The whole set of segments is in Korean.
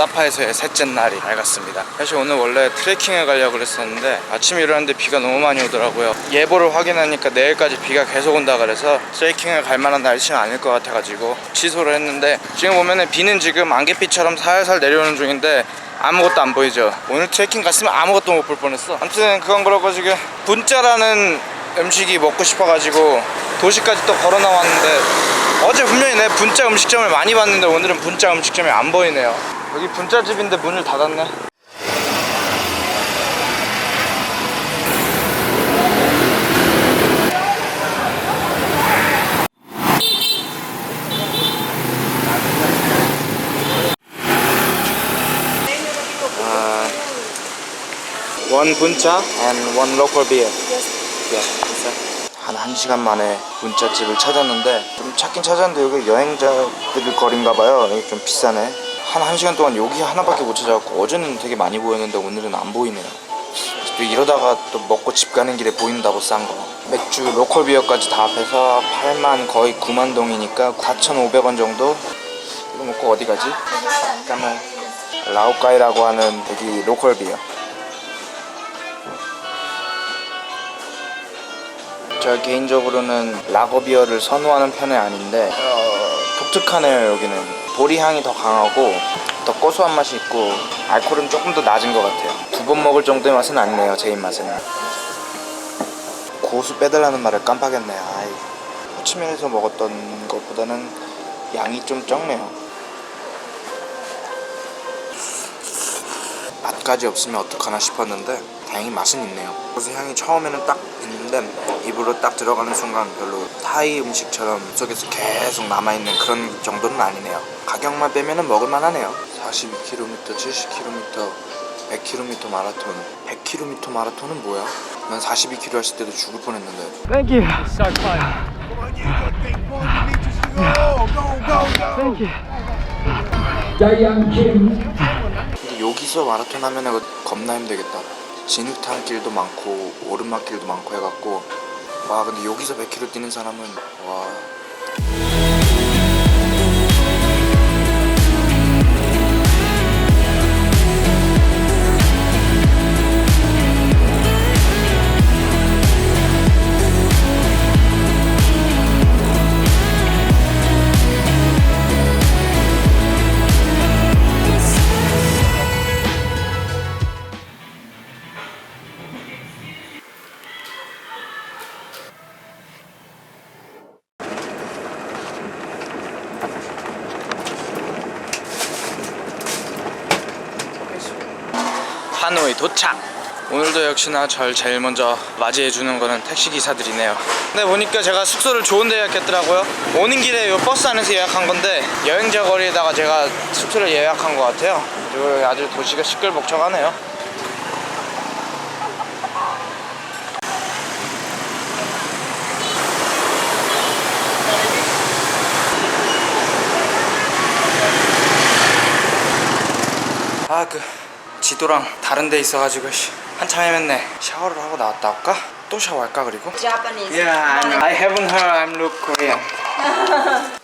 사파에서의 셋째 날이 밝았습니다. 사실 오늘 원래 트레킹을 가려고 그랬었는데 아침에 일어났는데 비가 너무 많이 오더라고요. 예보를 확인하니까 내일까지 비가 계속 온다 그래서 트레킹을 갈 만한 날씨는 아닐 것 같아가지고 취소를 했는데 지금 보면은 비는 지금 안개비처럼 살살 내려오는 중인데 아무것도 안 보이죠. 오늘 트레킹 갔으면 아무것도 못 볼 뻔했어. 아무튼 그건 그렇고 지금 분짜라는 음식이 먹고 싶어가지고 도시까지 또 걸어 나왔는데 어제 분명히 내 분짜 음식점을 많이 봤는데 오늘은 분짜 음식점이 안 보이네요. 여기 분짜 집인데 문을 닫았네. 아, one 분짜 and one local beer. 예, 한 1시간 만에 문자집을 찾았는데 좀 찾긴 찾았는데 여기 여행자들 거리인가 봐요. 여기 좀 비싸네. 한 1시간 동안 여기 하나밖에 못 찾아갖고 어제는 되게 많이 보였는데 오늘은 안 보이네요. 또 이러다가 또 먹고 집 가는 길에 보인다고 싼 거. 맥주 로컬 비어까지 다 합해서 8만 거의 9만 동이니까 4,500원 정도? 이거 먹고 어디 가지? 그러면 라오카이라고 하는 여기 로컬 비어 저 개인적으로는 라거비어를 선호하는 편은 아닌데 어, 독특하네요 여기는. 보리 향이 더 강하고 더 고소한 맛이 있고 알코올은 조금 더 낮은 것 같아요. 두 번 먹을 정도의 맛은 아니네요 제 입맛에는. 고수 빼달라는 말을 깜빡했네 아이 호치민에서 먹었던 것보다는 양이 좀 적네요. 맛까지 없으면 어떡하나 싶었는데 다행히 맛은 있네요 고수 향이 처음에는 딱 있는데 입으로 딱 들어가는 순간 별로 타이 음식처럼 속에서 계속 남아있는 그런 정도는 아니네요 가격만 빼면은 먹을만 하네요 42km, 70km, 100km 마라톤 100km 마라톤은 뭐야? 난 42km 했을 때도 죽을 뻔했는데 Thank you. So. Thank you. 근데 여기서 마라톤 하면 은 겁나 힘들겠다. 진흙탕 길도 많고 오르막 길도 많고 해갖고 와 근데 여기서 100km 뛰는 사람은 와 하노이 도착. 오늘도 역시나 절 제일 먼저 맞이해 주는 거는 택시 기사들이네요. 근데 보니까 제가 숙소를 좋은 데 예약했더라고요. 오는 길에 요 버스 안에서 예약한 건데 여행자 거리에다가 제가 숙소를 예약한 것 같아요. 그리고 아주 도시가 시끌벅적하네요. 아그 지도랑 다른 데 있어가지고 씨, 한참 헤맸네 샤워를 하고 나왔다 올까? 또 샤워할까 그리고? Japanese. Yeah, I'm, I haven't heard I'm look Korean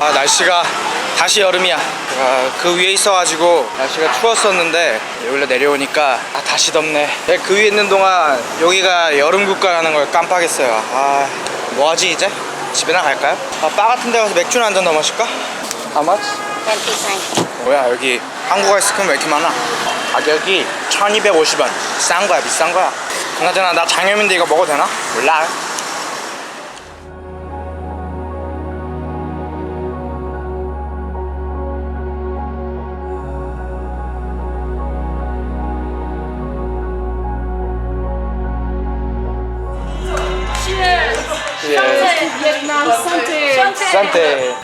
아 날씨가 다시 여름이야 아, 그 위에 있어가지고 날씨가 추웠었는데 여기로 내려오니까 아, 다시 덥네 내가 그 위에 있는 동안 여기가 여름 국가라는 걸 깜빡했어요 아 뭐하지 이제? 집에나 갈까요? 아, 바 같은 데 가서 맥주나 한 잔 더 마실까? How much? 25. 뭐야 여기 한국 아이스크림 왜 이렇게 많아? 가격이 1250원 싼 거야 비싼 거야 그나저나 나 장염인데 이거 먹어도 되나? 몰라 bastante.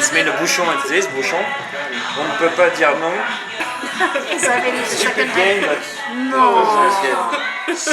Se met le bouchon, ce bouchon, on ne peut pas dire non. It's